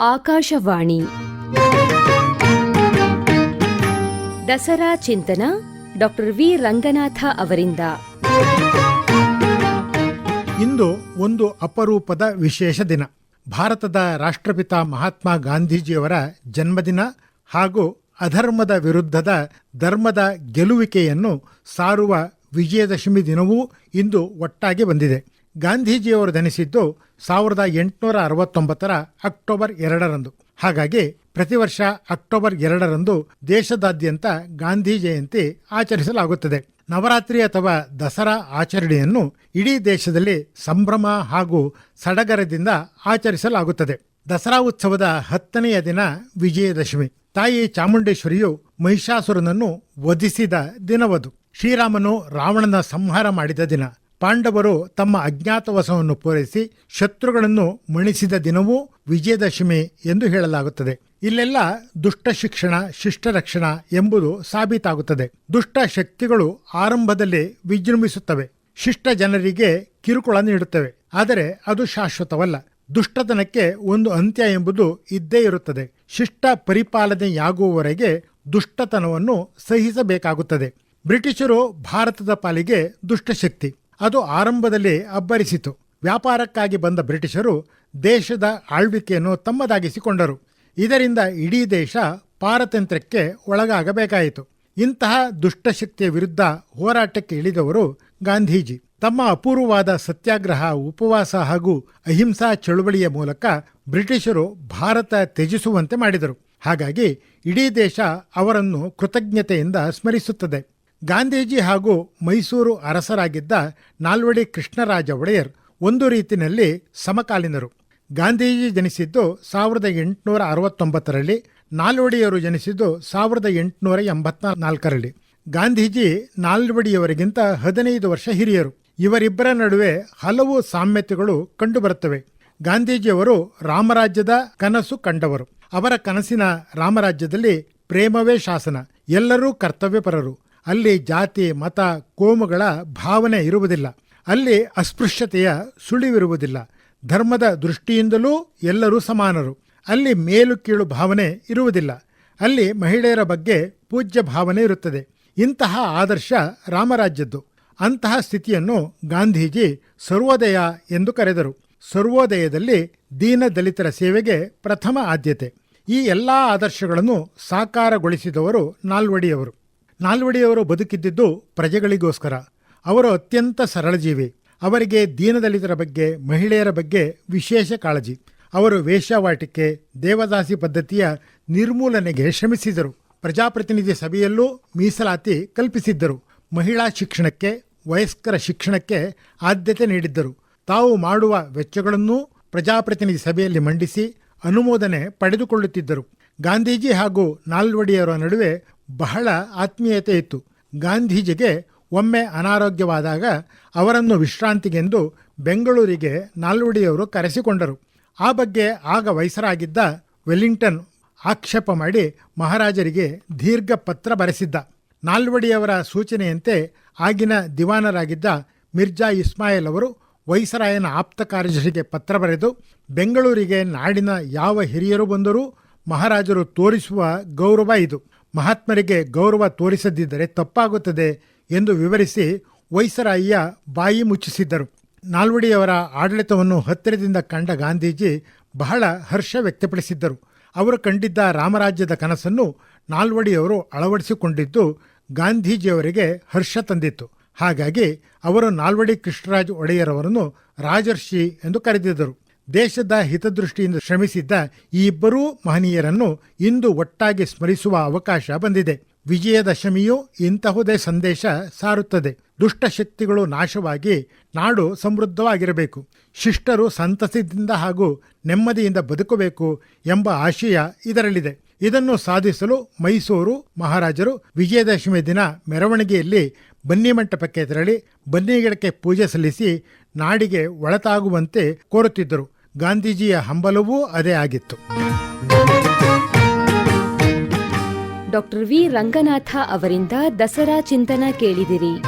ಆಕಾಶವಾಣಿ. ದಸರಾ ಚಿಂತನ doctor V. Ranganatha ಅವರಿಂದ. ಇಂದು ಒಂದು ಅಪರೂಪದ ವಿಶೇಷ ದಿನ. ಭಾರತದ ರಾಷ್ಟ್ರಪಿತ ಮಹಾತ್ಮ ಗಾಂಧೀಜಿಯವರ ಜನ್ಮದಿನ ಹಾಗೂ ಅಧರ್ಮದ ವಿರುದ್ಧದ ಧರ್ಮದ ಗೆಲುವಿಕೆಯನ್ನು ಸಾರುವ ವಿಜಯದಶಮಿ ದಿನವೂ ಇಂದು ಒಟ್ಟಾಗಿ ಬಂದಿದೆ. ಗಾಂಧೀಜಿಯವರು ಜನಿಸಿದ್ದು ಸಾವಿರದ ಎಂಟುನೂರ ಅರವತ್ತೊಂಬತ್ತರ ಅಕ್ಟೋಬರ್ ಎರಡರಂದು. ಹಾಗಾಗಿ ಪ್ರತಿ ವರ್ಷ ಅಕ್ಟೋಬರ್ ಎರಡರಂದು ದೇಶದಾದ್ಯಂತ ಗಾಂಧಿ ಜಯಂತಿ ಆಚರಿಸಲಾಗುತ್ತದೆ. ನವರಾತ್ರಿ ಅಥವಾ ದಸರಾ ಆಚರಣೆಯನ್ನು ಇಡೀ ದೇಶದಲ್ಲಿ ಸಂಭ್ರಮ ಹಾಗೂ ಸಡಗರದಿಂದ ಆಚರಿಸಲಾಗುತ್ತದೆ. ದಸರಾ ಉತ್ಸವದ ಹತ್ತನೆಯ ದಿನ ವಿಜಯದಶಮಿ. ತಾಯಿ ಚಾಮುಂಡೇಶ್ವರಿಯು ಮಹಿಷಾಸುರನನ್ನು ವಧಿಸಿದ ದಿನವದು. ಶ್ರೀರಾಮನು ರಾವಣನ ಸಂಹಾರ ಮಾಡಿದ ದಿನ. ಪಾಂಡವರು ತಮ್ಮ ಅಜ್ಞಾತವಾಸವನ್ನು ಪೂರೈಸಿ ಶತ್ರುಗಳನ್ನು ಮಣಿಸಿದ ದಿನವೂ ವಿಜಯದಶಮಿ ಎಂದು ಹೇಳಲಾಗುತ್ತದೆ. ಇಲ್ಲೆಲ್ಲ ದುಷ್ಟ ಶಿಕ್ಷಣ, ಶಿಷ್ಟ ರಕ್ಷಣ ಎಂಬುದು ಸಾಬೀತಾಗುತ್ತದೆ. ದುಷ್ಟ ಶಕ್ತಿಗಳು ಆರಂಭದಲ್ಲಿ ವಿಜೃಂಭಿಸುತ್ತವೆ. ಶಿಷ್ಟ ಜನರಿಗೆ ಕಿರುಕುಳ ನೀಡುತ್ತವೆ. ಆದರೆ ಅದು ಶಾಶ್ವತವಲ್ಲ. ದುಷ್ಟತನಕ್ಕೆ ಒಂದು ಅಂತ್ಯ ಎಂಬುದು ಇದ್ದೇ ಇರುತ್ತದೆ. ಶಿಷ್ಟ ಪರಿಪಾಲನೆಯಾಗುವವರೆಗೆ ದುಷ್ಟತನವನ್ನು ಸಹಿಸಬೇಕಾಗುತ್ತದೆ. ಬ್ರಿಟಿಷರು ಭಾರತದ ಪಾಲಿಗೆ ದುಷ್ಟಶಕ್ತಿ ಅದು ಆರಂಭದಲ್ಲಿ ಅಬ್ಬರಿಸಿತು. ವ್ಯಾಪಾರಕ್ಕಾಗಿ ಬಂದ ಬ್ರಿಟಿಷರು ದೇಶದ ಆಳ್ವಿಕೆಯನ್ನು ತಮ್ಮದಾಗಿಸಿಕೊಂಡರು. ಇದರಿಂದ ಇಡೀ ದೇಶ ಪಾರತಂತ್ರ್ಯಕ್ಕೆ ಒಳಗಾಗಬೇಕಾಯಿತು. ಇಂತಹ ದುಷ್ಟಶಕ್ತಿಯ ವಿರುದ್ಧ ಹೋರಾಟಕ್ಕೆ ಇಳಿದವರು ಗಾಂಧೀಜಿ. ತಮ್ಮ ಅಪೂರ್ವವಾದ ಸತ್ಯಾಗ್ರಹ, ಉಪವಾಸ ಹಾಗೂ ಅಹಿಂಸಾ ಚಳುವಳಿಯ ಮೂಲಕ ಬ್ರಿಟಿಷರು ಭಾರತ ತ್ಯಜಿಸುವಂತೆ ಮಾಡಿದರು. ಹಾಗಾಗಿ ಇಡೀ ದೇಶ ಅವರನ್ನು ಕೃತಜ್ಞತೆಯಿಂದ ಸ್ಮರಿಸುತ್ತದೆ. ಗಾಂಧೀಜಿ ಹಾಗೂ ಮೈಸೂರು ಅರಸರಾಗಿದ್ದ ನಾಲ್ವಡಿ ಕೃಷ್ಣರಾಜ ಒಡೆಯರ್ ಒಂದು ರೀತಿಯಲ್ಲಿ ಸಮಕಾಲೀನರು. ಗಾಂಧೀಜಿ ಜನಿಸಿದ್ದು ಸಾವಿರದ ಎಂಟುನೂರ ಅರವತ್ತೊಂಬತ್ತರಲ್ಲಿ, ನಾಲ್ವಡಿಯವರು ಜನಿಸಿದ್ದು ಸಾವಿರದ ಎಂಟುನೂರ ಎಂಬತ್ತ ಗಾಂಧೀಜಿ ನಾಲ್ವಡಿಯವರಿಗಿಂತ ಹದಿನೈದು ವರ್ಷ ಹಿರಿಯರು. ಇವರಿಬ್ಬರ ನಡುವೆ ಹಲವು ಸಾಮ್ಯತೆಗಳು ಕಂಡುಬರುತ್ತವೆ. ಗಾಂಧೀಜಿಯವರು ರಾಮರಾಜ್ಯದ ಕನಸು ಕಂಡವರು. ಅವರ ಕನಸಿನ ರಾಮರಾಜ್ಯದಲ್ಲಿ ಪ್ರೇಮವೇ ಶಾಸನ. ಎಲ್ಲರೂ ಕರ್ತವ್ಯಪರರು. ಅಲ್ಲಿ ಜಾತಿ, ಮತ, ಕೋಮುಗಳ ಭಾವನೆ ಇರುವುದಿಲ್ಲ. ಅಲ್ಲಿ ಅಸ್ಪೃಶ್ಯತೆಯ ಸುಳಿವಿರುವುದಿಲ್ಲ. ಧರ್ಮದ ದೃಷ್ಟಿಯಿಂದಲೂ ಎಲ್ಲರೂ ಸಮಾನರು. ಅಲ್ಲಿ ಮೇಲು ಕೀಳು ಭಾವನೆ ಇರುವುದಿಲ್ಲ. ಅಲ್ಲಿ ಮಹಿಳೆಯರ ಬಗ್ಗೆ ಪೂಜ್ಯ ಭಾವನೆ ಇರುತ್ತದೆ. ಇಂತಹ ಆದರ್ಶ ರಾಮರಾಜ್ಯದ್ದು. ಅಂತಹ ಸ್ಥಿತಿಯನ್ನು ಗಾಂಧೀಜಿ ಸರ್ವೋದಯ ಎಂದು ಕರೆದರು. ಸರ್ವೋದಯದಲ್ಲಿ ದೀನ ದಲಿತರ ಸೇವೆಗೆ ಪ್ರಥಮ ಆದ್ಯತೆ. ಈ ಎಲ್ಲ ಆದರ್ಶಗಳನ್ನು ಸಾಕಾರಗೊಳಿಸಿದವರು ನಾಲ್ವಡಿಯವರು. ನಾಲ್ವಡಿಯವರು ಬದುಕಿದ್ದಿದ್ದು ಪ್ರಜೆಗಳಿಗೋಸ್ಕರ. ಅವರು ಅತ್ಯಂತ ಸರಳ ಜೀವಿ. ಅವರಿಗೆ ದೀನದಲಿತರ ಬಗ್ಗೆ, ಮಹಿಳೆಯರ ಬಗ್ಗೆ ವಿಶೇಷ ಕಾಳಜಿ. ಅವರು ವೇಶ್ಯಾವಾಟಿಕೆ ದೇವದಾಸಿ ಪದ್ಧತಿಯ ನಿರ್ಮೂಲನೆಗೆ ಶ್ರಮಿಸಿದರು. ಪ್ರಜಾಪ್ರತಿನಿಧಿ ಸಭೆಯಲ್ಲೂ ಮೀಸಲಾತಿ ಕಲ್ಪಿಸಿದ್ದರು. ಮಹಿಳಾ ಶಿಕ್ಷಣಕ್ಕೆ, ವಯಸ್ಕರ ಶಿಕ್ಷಣಕ್ಕೆ ಆದ್ಯತೆ ನೀಡಿದ್ದರು. ತಾವು ಮಾಡುವ ವೆಚ್ಚಗಳನ್ನೂ ಪ್ರಜಾಪ್ರತಿನಿಧಿ ಸಭೆಯಲ್ಲಿ ಮಂಡಿಸಿ ಅನುಮೋದನೆ ಪಡೆದುಕೊಳ್ಳುತ್ತಿದ್ದರು. ಗಾಂಧೀಜಿ ಹಾಗೂ ನಾಲ್ವಡಿಯವರ ನಡುವೆ ಬಹಳ ಆತ್ಮೀಯತೆ ಇತ್ತು. ಗಾಂಧೀಜಿಗೆ ಒಮ್ಮೆ ಅನಾರೋಗ್ಯವಾದಾಗ ಅವರನ್ನು ವಿಶ್ರಾಂತಿಗೆಂದು ಬೆಂಗಳೂರಿಗೆ ನಾಲ್ವಡಿಯವರು ಕರೆಸಿಕೊಂಡರು. ಆ ಬಗ್ಗೆ ಆಗ ವಯಸ್ಸರಾಗಿದ್ದ ವೆಲ್ಲಿಂಗ್ಟನ್ ಆಕ್ಷೇಪ ಮಾಡಿ ಮಹಾರಾಜರಿಗೆ ದೀರ್ಘ ಪತ್ರ ಬರೆಸಿದ್ದ. ನಾಲ್ವಡಿಯವರ ಸೂಚನೆಯಂತೆ ಆಗಿನ ದಿವಾನರಾಗಿದ್ದ ಮಿರ್ಜಾ ಇಸ್ಮಾಯಿಲ್ ಅವರು ವೈಸರಾಯನ ಆಪ್ತ ಕಾರ್ಯದರ್ಶಿಗೆ ಪತ್ರ ಬರೆದು, ಬೆಂಗಳೂರಿಗೆ ನಾಡಿನ ಯಾವ ಹಿರಿಯರು ಬಂದರೂ ಮಹಾರಾಜರು ತೋರಿಸುವ ಗೌರವ ಇದು. ಮಹಾತ್ಮರಿಗೆ ಗೌರವ ತೋರಿಸದಿದ್ದರೆ ತಪ್ಪಾಗುತ್ತದೆ ಎಂದು ವಿವರಿಸಿ ವೈಸರಾಯಿಯ ಬಾಯಿ ಮುಚ್ಚಿಸಿದ್ದರು. ನಾಲ್ವಡಿಯವರ ಆಡಳಿತವನ್ನು ಹತ್ತಿರದಿಂದ ಕಂಡ ಗಾಂಧೀಜಿ ಬಹಳ ಹರ್ಷ ವ್ಯಕ್ತಪಡಿಸಿದ್ದರು. ಅವರು ಕಂಡಿದ್ದ ರಾಮರಾಜ್ಯದ ಕನಸನ್ನು ನಾಲ್ವಡಿಯವರು ಅಳವಡಿಸಿಕೊಂಡಿದ್ದು ಗಾಂಧೀಜಿಯವರಿಗೆ ಹರ್ಷ ತಂದಿತ್ತು. ಹಾಗಾಗಿ ಅವರು ನಾಲ್ವಡಿ ಕೃಷ್ಣರಾಜ ಒಡೆಯರವರನ್ನು ರಾಜರ್ಷಿ ಎಂದು ಕರೆದಿದ್ದರು. ದೇಶದ ಹಿತದೃಷ್ಟಿಯಿಂದ ಶ್ರಮಿಸಿದ್ದ ಈ ಇಬ್ಬರೂ ಮಹನೀಯರನ್ನು ಇಂದು ಒಟ್ಟಾಗಿ ಸ್ಮರಿಸುವ ಅವಕಾಶ ಬಂದಿದೆ. ವಿಜಯದಶಮಿಯು ಇಂತಹುದೇ ಸಂದೇಶ ಸಾರುತ್ತದೆ. ದುಷ್ಟಶಕ್ತಿಗಳು ನಾಶವಾಗಿ ನಾಡು ಸಮೃದ್ಧವಾಗಿರಬೇಕು. ಶಿಷ್ಟರು ಸಂತಸದಿಂದ ಹಾಗೂ ನೆಮ್ಮದಿಯಿಂದ ಬದುಕಬೇಕು ಎಂಬ ಆಶಯ ಇದರಲ್ಲಿದೆ. ಇದನ್ನು ಸಾಧಿಸಲು ಮೈಸೂರು ಮಹಾರಾಜರು ವಿಜಯದಶಮಿ ದಿನ ಮೆರವಣಿಗೆಯಲ್ಲಿ ಬನ್ನಿ ಮಂಟಪಕ್ಕೆ ತೆರಳಿ ಬನ್ನಿ ಗಿಡಕ್ಕೆ ಪೂಜೆ ಸಲ್ಲಿಸಿ ನಾಡಿಗೆ ಒಳತಾಗುವಂತೆ ಕೋರುತ್ತಿದ್ದರು. ಗಾಂಧೀಜಿಯ ಹಂಬಲವೂ ಅದೇ ಆಗಿತ್ತು. ಡಾಕ್ಟರ್ ವಿ ರಂಗನಾಥ ಅವರಿಂದ ದಸರಾ ಚಿಂತನ ಕೇಳಿದಿರಿ.